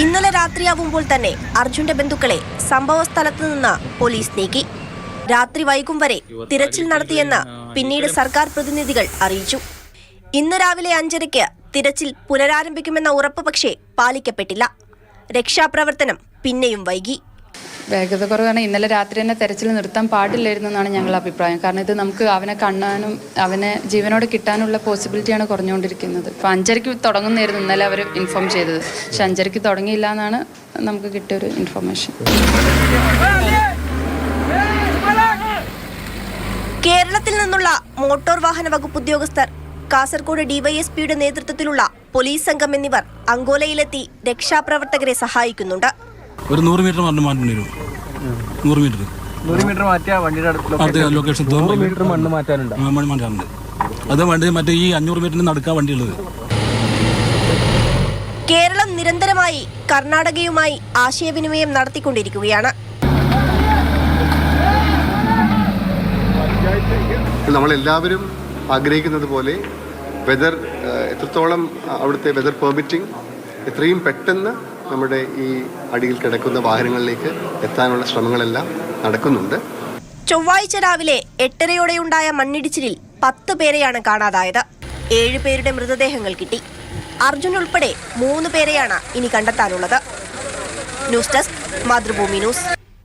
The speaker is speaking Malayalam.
ഇന്നലെ രാത്രിയാവുമ്പോൾ തന്നെ അർജുന്റെ ബന്ധുക്കളെ സംഭവ സ്ഥലത്ത് നിന്ന് പോലീസ് നീക്കി. രാത്രി വൈകും വരെ തിരച്ചിൽ നടത്തിയെന്ന് പിന്നീട് സർക്കാർ പ്രതിനിധികൾ അറിയിച്ചു. ഇന്ന് രാവിലെ അഞ്ചരയ്ക്ക് തിരച്ചിൽ പുനരാരംഭിക്കുമെന്ന ഉറപ്പ് പക്ഷേ പാലിക്കപ്പെട്ടില്ല. രക്ഷാപ്രവർത്തനം പിന്നെയും വൈകി. വേഗത കുറവാണ്. ഇന്നലെ രാത്രി തന്നെ തെരച്ചിൽ നിർത്താൻ പാടില്ലായിരുന്നു എന്നാണ് ഞങ്ങളുടെ അഭിപ്രായം. കാരണം ഇത് നമുക്ക് അവനെ കാണാനും അവനെ ജീവനോട് കിട്ടാനുള്ള പോസിബിലിറ്റിയാണ് കുറഞ്ഞുകൊണ്ടിരിക്കുന്നത്. ഇപ്പോൾ അഞ്ചരയ്ക്ക് തുടങ്ങുന്നതായിരുന്നു ഇന്നലെ അവർ ഇൻഫോം ചെയ്തത്. പക്ഷെ അഞ്ചരയ്ക്ക് തുടങ്ങിയില്ല എന്നാണ് നമുക്ക് കിട്ടിയൊരു ഇൻഫർമേഷൻ കേരളത്തിൽ നിന്നുള്ള മോട്ടോർ വാഹന വകുപ്പ് ഉദ്യോഗസ്ഥർ കാസർഗോഡ് ഡിവൈഎസ്പിയുടെ നേതൃത്വത്തിലുള്ള പോലീസ് സംഘം എന്നിവർ അങ്കോലയിലെത്തി രക്ഷാപ്രവർത്തകരെ സഹായിക്കുന്നുണ്ട്. ഒരു നൂറ് മീറ്റർ മണ്ണ് മാറ്റേണ്ടി വരും. നൂറ് മീറ്റർ. നൂറ് മീറ്റർ വണ്ടിയുടെ അടുത്ത് ലൊക്കേഷൻ നൂറ് മീറ്റർ മണ്ണ് മാറ്റാനുണ്ട്. മണ്ണ് മാറ്റാനുണ്ട്. അത് വണ്ടി മറ്റേ ഈ അഞ്ഞൂറ് മീറ്ററിന് നടക്കാൻ വണ്ടിയുള്ളത്. കേരളം നിരന്തരമായി കർണാടകയുമായി ആശയവിനിമയം നടത്തിക്കൊണ്ടിരിക്കുകയാണ്. നമ്മളെല്ലാവരും ആഗ്രഹിക്കുന്നത് പോലെ വെദർ എത്രത്തോളം അവിടുത്തെ വെദർ പെർമിറ്റിംഗ് എത്രയും പെട്ടെന്ന് നമ്മുടെ ഈ അടിയിൽ കിടക്കുന്ന വാഹനങ്ങളിലേക്ക് എത്താനുള്ള ശ്രമങ്ങളെല്ലാം നടക്കുന്നുണ്ട്. ചൊവ്വാഴ്ച രാവിലെ എട്ടരയോടെയുണ്ടായ മണ്ണിടിച്ചിലിൽ പത്ത് പേരെയാണ് കാണാതായത്. ഏഴ് പേരുടെ മൃതദേഹങ്ങൾ കിട്ടി. അർജുൻ ഉൾപ്പെടെ മൂന്ന് പേരെയാണ് ഇനി കണ്ടെത്താനുള്ളത്. News desk Mathrubhumi news.